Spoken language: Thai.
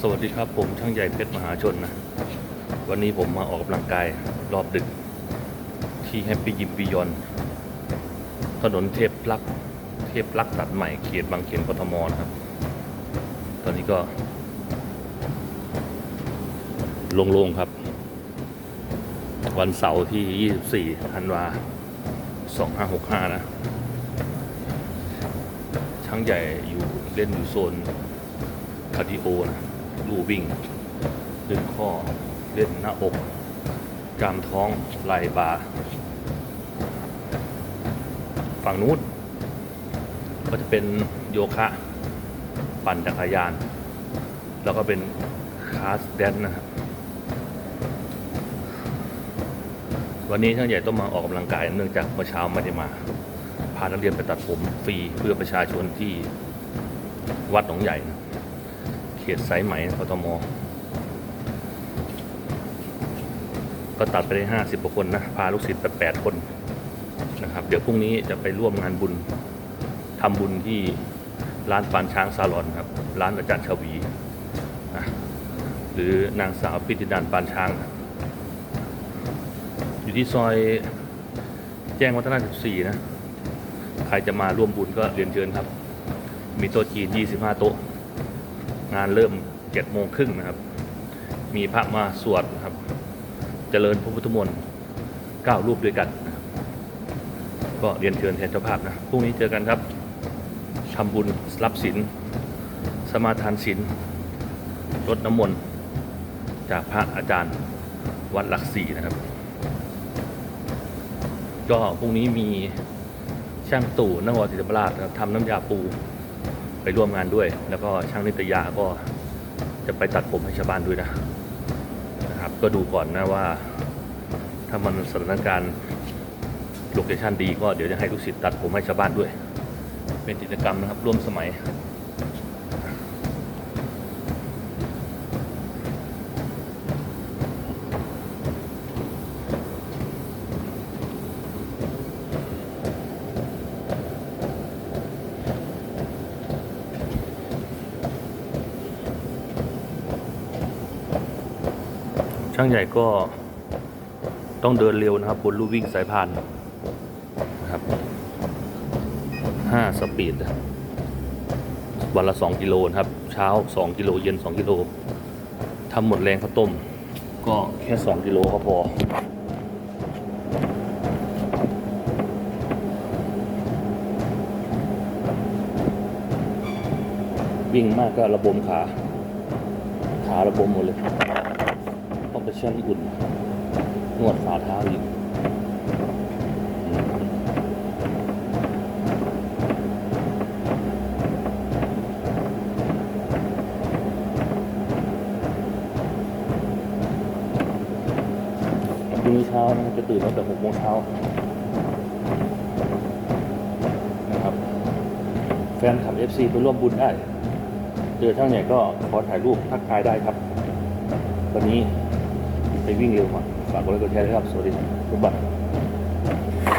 สวัสดีครับผมช่างใหญ่เพชรมหาชนนะ วันนี้ผมมาออกกำลังกายรอบดึก ที่แฮปปี้ยิมบิยอนถนนเทพลักษ์เทพลักษ์ตัดใหม่เขตบางเขนกทมนะครับ ตอนนี้ก็ โล่งๆครับ วันเสาร์ที่ 24ธันวา2565 นะ ช่างใหญ่อยู่เล่นอยู่โซน คาร์ดิโอนะลู่วิ่ง ดึงข้อ เล่นหน้าอก กล้ามท้องไหล่บ่า ฝั่งนู้นก็จะเป็นโยคะ ปั่นจักรยาน แล้วก็เป็นคลาสแดนนะครับ วันนี้ช่างใหญ่ต้องมาออกกำลังกายเนื่องจากเมื่อเช้าไม่ได้มาพานักเรียนไปตัดผมฟรีเพื่อประชาชนที่วัดหนองใหญ่นะ ขตสายไหมกทมก็ตัดไปได้ห้าสิบกว่าคนนะ พาลูกศิษย์ไปแปดคนนะครับ เดี๋ยวพรุ่งนี้จะไปร่วมงานบุญทำบุญที่ร้านปานช้างซาลอนครับ ร้านอาจารย์ชวี หรือนางสาวพิธิดานปานช้าง อยู่ที่ซอยแจ้งวัฒนะ14 นะ ใครจะมาร่วมบุญก็เรียนเชิญครับ มีโต๊ะจีน 25 โต๊ะ งานเริ่มเจ็ดโมงครึ่งนะครับ มีพระมาสวดนะครับ เจริญพระพุทธมนต์เก้ารูปด้วยกันนะครับก็เรียนเชิญแทนเจ้าภาพนะพรุ่งนี้เจอกันครับทำบุญรับศีลสมาทานศีลรดน้ำมนต์จากพระอาจารย์วัดหลักสี่นะครับ ก็พรุ่งนี้มีช่างตู่นครศรีธรรมราชนะครับทำน้ำยาปู ไปร่วมงานด้วย แล้วก็ช่างนิตยาก็จะไปตัดผมให้ชาวบ้านด้วยนะนะครับ ก็ดูก่อนนะว่า ถ้ามันสถานการณ์โลเคชันดีก็เดี๋ยวจะให้ลูกศิษย์ตัดผมให้ชาวบ้านด้วย เป็นกิจกรรมนะครับร่วมสมัย ช่างใหญ่ก็ต้องเดินเร็วนะครับบนลู่วิ่งสายพานนะครับห้าสปีด วันละสองกิโลนะครับ เช้าสองกิโลเย็นสองกิโลทำหมดแรงข้าวต้ม ก็แค่สองกิโลก็พอวิ่งมากก็ระบมขา ขาระบมหมดเลย ต้องไปเชื่อมอุ่นนวดฝ่าเท้าอีกอืมพรุ่งนี้เช้านะจะตื่นตั้งแต่หกโมงเช้านะครับ แฟนขับ FC ไปร่วมบุญได้ เจอช่างใหญ่ยก็ขอถ่ายรูปทักทายได้ครับ วันนี้ ไปวิ่งเร็วกว่าฝากกดไลค์กดแชร์ด้วยครับ สวัสดีครับบ๊ายบาย